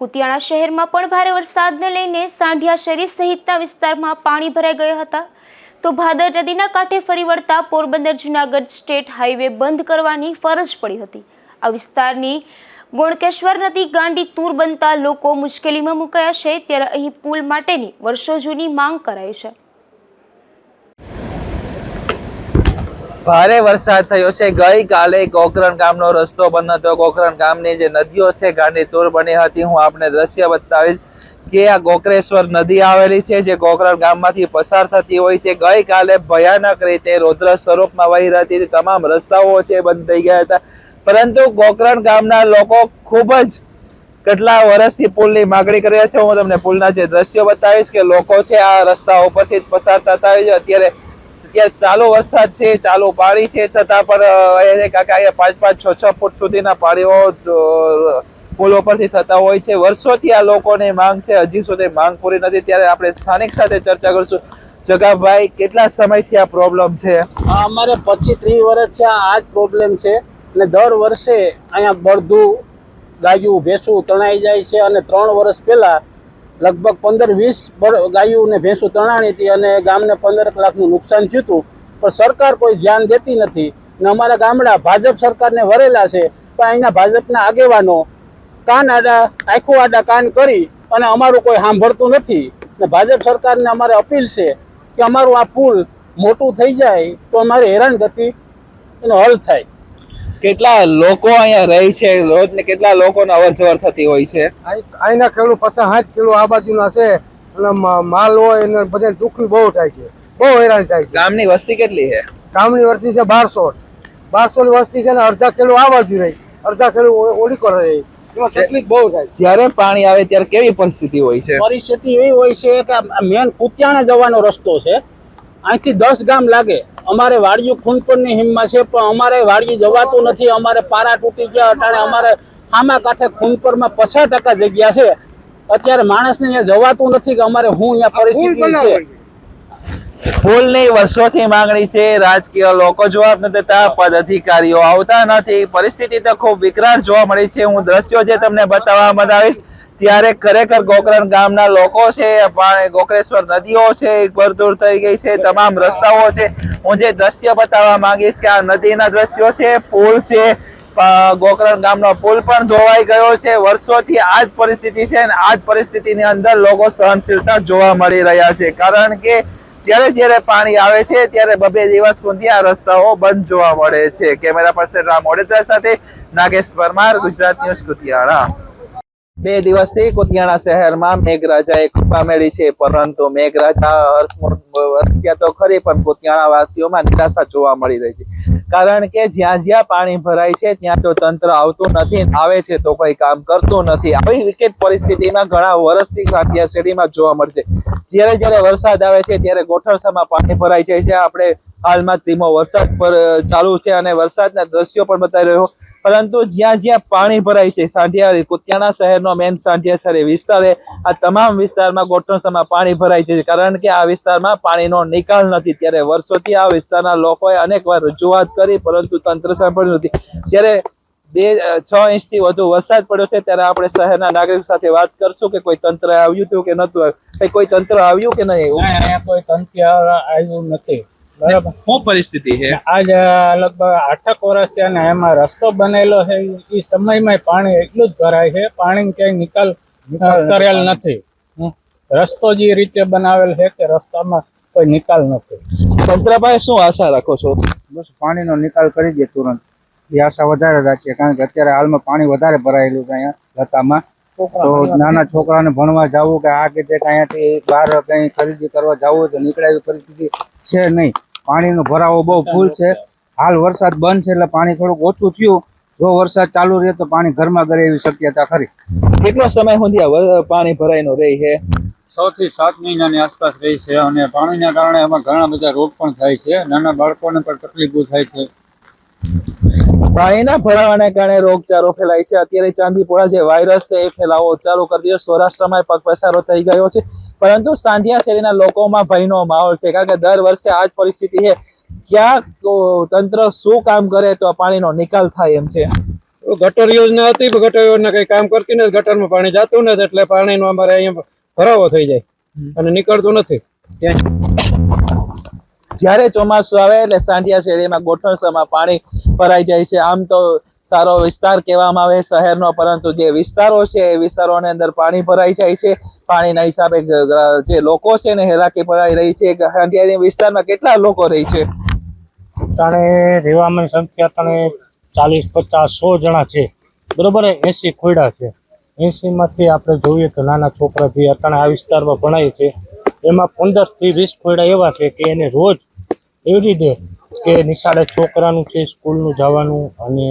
કુતિયાણા શહેરમાં પણ ભારે વરસાદને લઈને સાંઢિયા શેરી સહિતના વિસ્તારમાં પાણી ભરાઈ ગયા હતા. તો ભાદર નદીના કાંઠે ફરી વળતા પોરબંદર જુનાગઢ સ્ટેટ હાઈવે બંધ કરવાની ફરજ પડી હતી. આ વિસ્તારની ગોણકેશ્વર નદી ગાંડી તૂર બનતા લોકો મુશ્કેલીમાં મુકાયા છે. ત્યારે અહીં પુલ માટેની વર્ષો જૂની માંગ કરાઈ છે. ભારે વરસાદ થયો છે. ગઈકાલે ગોકરણ ગામનો રસ્તો બંધ હતો. ગોકરણ ગામની જે નદીઓ છે, ગાંડી તૂર બની હતી. હું આપને દ્રશ્ય બતાવીશ કે આ ગોકરેશ્વર નદી આવેલી છે, જે ગોકરણ ગામમાંથી પસાર થતી હોય છે. ગઈકાલે ભયાનક રીતે રૌદ્ર સ્વરૂપમાં વહી રહી હતી. તમામ રસ્તાઓ છે બંધ થઈ ગયા હતા. પરંતુ ગોકરણ ગામના લોકો ખૂબ જ કેટલા વર્ષથી પુલની માગણી કરી છે. હું તમને પુલના જે દ્રશ્યો બતાવીશ કે લોકો છે, આ રસ્તા ઉપરથી જ પસાર થતા હોય છે. અત્યારે અત્યારે ચાલો વરસાદ છે, ચાલુ પાણી છે, છતાં પણ અહીંયા કાકા અહીંયા પાંચ પાંચ, છ છ ફૂટ સુધીના પાણીઓ પુલો પરથી થતા હોય છે. વર્ષોથી આ લોકોની માંગ છે, હજી સુધી માંગ પૂરી નથી. ત્યારે આપણે સ્થાનિક સાથે ચર્ચા કરશું. જગાભાઈ, કેટલા સમયથી આ પ્રોબ્લેમ છે? અમારે પચીસ ત્રીસ વર્ષ છે આ જ પ્રોબ્લેમ છે. અને દર વર્ષે અહીંયા બળદું, ગાયું, ભેંસું તણાઈ જાય છે. અને ત્રણ વર્ષ પહેલા લગભગ પંદર વીસ ગાયું ને ભેંસું તણાણી હતી અને ગામને પંદર લાખનું નુકસાન થયું હતું. પણ સરકાર કોઈ ધ્યાન દેતી નથી ને અમારા ગામડા ભાજપ સરકારને વરેલા છે. પણ અહીંના ભાજપના આગેવાનો કાન આડા, આખું આડા કાન કરી અને અમારું કોઈ સાંભળતું નથી. ને ભાજપ સરકારને અમારે અપીલ છે કે અમારું આ પુલ મોટું થઈ જાય તો અમારે હેરાનગતિ એનો હલ થાય. કેટલા લોકો અહીંયા રહે છે? રોજ ને કેટલા લોકોને અવર જવર થતી હોય છે? અહીં- અહીંના ખેડૂત પાસે હાથ ખેડૂત આ બાજુના છે. અને માલ હોય એને બધા દુઃખી બહુ થાય છે. બહુ હેરાન થાય છે. ગામની વસ્તી કેટલી છે? ગામની વસ્તી છે બારસો. બારસો ની વસ્તી છે ને અડધા ખેડૂત આ બાજુ રહી. અડધા ખેડૂત ઓલી કરે રહી તકલીફ બહુ થાય જ્યારે પાણી આવે ત્યારે કેવી પરિસ્થિતિ હોય છે? પરિસ્થિતિ એવી હોય છે કે મેન કુતિયાણા જવાનો રસ્તો છે. અહીંથી દસ ગામ લાગે. અમારે વાડિયું ખૂનપુરની હિમમાં છે પણ અમારે વાડિયું જવાતું નથી. અમારે પારા તૂટી ગયા અટાણે અમારે સામા કાંઠે ખૂનપુરમાં પચાસ ટકા જગ્યા છે. અત્યારે માણસને અહીંયા જવાતું નથી કે અમારે હું અહીંયા પરિસ્થિતિ છે. ફૂલની વર્ષોથી માંગણી છે રાજકીય લોકો જવાબ નથી દેતા પદ અધિકારીઓ આવતા નથી. પરિસ્થિતિ તો ખૂબ વિકરાળ જોવા મળી છે. હું દ્રશ્યો જે તમને બતાવવા બનાવીશ ત્યારે ખરેખર ગોકરણ ગામના લોકો છે, પણ ગોકરેશ્વર નદીઓ છે ભરદૂર થઈ ગઈ છે, તમામ રસ્તાઓ છે. હું જે દ્રશ્ય બતાવવા માંગીશ કે આ નદીના દ્રશ્યો છે, પુલ છે ગોકરણ ગામનો પુલ પણ ધોવાઈ ગયો છે. વર્ષોથી આ જ પરિસ્થિતિ છે અને આ જ પરિસ્થિતિની અંદર લોકો સહનશીલતા જોવા મળી રહ્યા છે. કારણ કે જ્યારે જ્યારે પાણી આવે છે, ત્યારે બબે દિવસ સુધી આ રસ્તાઓ બંધ જોવા મળે છે. કેમેરા પર્સન રામ ઓડેદરા સાથે નાગેશ પરમાર, ગુજરાત ન્યૂઝ કુતિયાણા બે દિવસથી કુતિયાણા શહેરમાં મેઘરાજાએ કૃપા મેળી છે, પરંતુ મેઘરાજા હર્ષ વરસ્યા તો ખરી, પણ કુતિયાણા વાસીઓમાં નિરાશા જોવા મળી રહી છે. કારણ કે જ્યાં જ્યાં પાણી ભરાય છે, ત્યાં તો તંત્ર આવતું નથી, આવે છે તો કોઈ કામ કરતું નથી. આવી વિકેટ પરિસ્થિતિમાં ઘણા વર્ષથી કાઠિયા શેરીમાં જોવા મળશે જ્યારે જ્યારે વરસાદ આવે છે, ત્યારે ગોઠણસામાં પાણી ભરાઈ જાય છે. આપણે હાલમાં ધીમો વરસાદ પર ચાલુ છે અને વરસાદના દ્રશ્યો પણ બતાવી રહ્યો. પરંતુ જ્યાં જ્યાં પાણી ભરાય છે સાંઢિયા કુતિયાણા શહેરનો મેન સાંઢિયા શહેર વિસ્તાર આ તમામ વિસ્તારમાં ગોઠણસામાં પાણી ભરાય છે, કારણ કે આ વિસ્તારમાં પાણીનો નિકાલ નથી. ત્યારે વર્ષોથી આ વિસ્તારના લોકોએ અનેક વાર રજૂઆત કરી, પરંતુ તંત્ર સાંભળ્યું નથી. ત્યારે બે છ ઇંચથી વધુ વરસાદ પડ્યો છે, ત્યારે આપણે શહેરના નાગરિકો સાથે વાત કરશું કે કોઈ તંત્ર આવ્યું હતું કે નહોતું કોઈ તંત્ર આવ્યું કે નહીં? કોઈ તંત્ર આવ્યું નથી. બરાબર. શું પરિસ્થિતિ છે? આજ લગભગ આઠક વર્ષ છે અને એમાં રસ્તો બનેલો છે. એ સમયમાં પાણી એટલું જ ભરાય છે પાણી ક્યાંય નિકાલ કરેલ નથી. રસ્તો જે રીતે બનાવેલ છે કે રસ્તામાં કોઈ નિકાલ નથી. સંતરાભાઈ શું આશા રાખો છો? બસ પાણીનો નિકાલ કરી દે તુરંત. એ આશા વધારે રાખીએ કારણ કે અત્યારે હાલમાં પાણી વધારે ભરાયેલું છે અહીંયા લતામાં. તો નાના છોકરાને ભણવા જવું કે આ કે તે અહીંયાથી બહાર કંઈ ખરીદી કરવા જવું તો નીકળે એવી પરિસ્થિતિ છે નહીં. પાણીનો ભરાવો બહુ ફૂલ છે. હાલ વરસાદ બંધ છે એટલે પાણી થોડુંક ઓછું થયું. જો વરસાદ ચાલુ રહે તો પાણી ઘરમાં ગરે એવી શક્યતા ખરી. કેટલો સમય સુધી પાણી ભરાઈનો રહી છે? છ થી સાત મહિનાની આસપાસ રહી છે અને પાણીના કારણે એમાં ઘણા બધા રોગ પણ થાય છે. નાના બાળકોને પણ તકલીફો થાય છે. પાણીના ભરાવાને કારણે રોગચાળો ફેલાય છે. અત્યારે ચાંદીપોળા જે વાયરસ છે એ ફેલાવો ચાલુ કરી દીધો. સૌરાષ્ટ્રમાં પગ પસારો થઈ ગયો છે. પરંતુ સાંધિયા શેરીના લોકોમાં ભયનો માહોલ છે. કારણ કે દર વર્ષે આ જ પરિસ્થિતિ છે. ક્યાં તંત્ર શું કામ કરે તો આ પાણીનો નિકાલ થાય એમ છે. ગટર યોજના હતી ગટર યોજના કઈ કામ કરતી નથી. ગટરમાં પાણી જતું નથી એટલે પાણીનો અમારે અહીંયા ભરાવો થઈ જાય. અને નીકળતું નથી. જ્યારે ચોમાસું આવે એટલે સાંઢિયા શેરીમાં ગોઠણસામાં પાણી ભરાઈ જાય છે. આમ તો સારો વિસ્તાર કહેવામાં આવે શહેરનો, પરંતુ જે વિસ્તારો છે, એ વિસ્તારોની અંદર પાણી ભરાઈ જાય છે. પાણીના હિસાબે જે લોકો છે ને, હેરાકી ભરાઈ રહી છે. સાંઢિયાની વિસ્તારમાં કેટલા લોકો રહી છે? તાણે રહેવામાં સંખ્યા તણે ચાલીસ, પચાસ, સો જણા છે. બરોબર એસી ખોયડા છે. એસીમાંથી આપણે જોઈએ તો નાના છોકરા અત્યારે આ વિસ્તારમાં ભણાય છે એમાં પંદરથી વીસ ખોયડા એવા છે કે એને રોજ એવરી ડે કે નિશાળે છોકરાનું છે, સ્કૂલનું જવાનું અને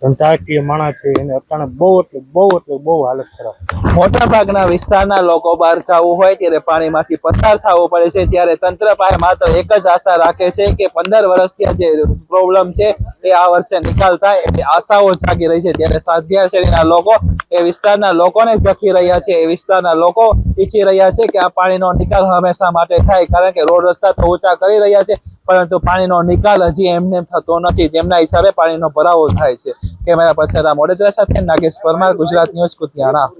ધંધાકીય માણસ છે, એને અટાણે બહુ એટલે બહુ એટલે બહુ હાલત ખરાબ. મોટા ભાગના વિસ્તારના લોકો બહાર જવું હોય ત્યારે પાણીમાંથી પસાર થવું પડે છે. ત્યારે તંત્ર પાસે માત્ર એક જ આશા રાખે છે કે પંદર વર્ષથી જે પ્રોબ્લેમ છે એ આ વર્ષે નિકાલ થાય એવી આશાઓ જાગી રહી છે. ત્યારે સાધ્યા શેરીના લોકો એ વિસ્તારના લોકોને જ દખી રહ્યા છે. એ વિસ્તારના લોકો ઈચ્છી રહ્યા છે કે આ પાણીનો નિકાલ હંમેશા માટે થાય, કારણ કે રોડ રસ્તા તો ઊંચા કરી રહ્યા છે, પરંતુ પાણીનો નિકાલ હજી એમને થતો નથી. જેમના હિસાબે પાણીનો ભરાવો થાય છે. કેમેરા પર્સન રામ ઓડેદરા સાથે નાગેશ પરમાર, ગુજરાત ન્યૂઝ કુતિયાણા.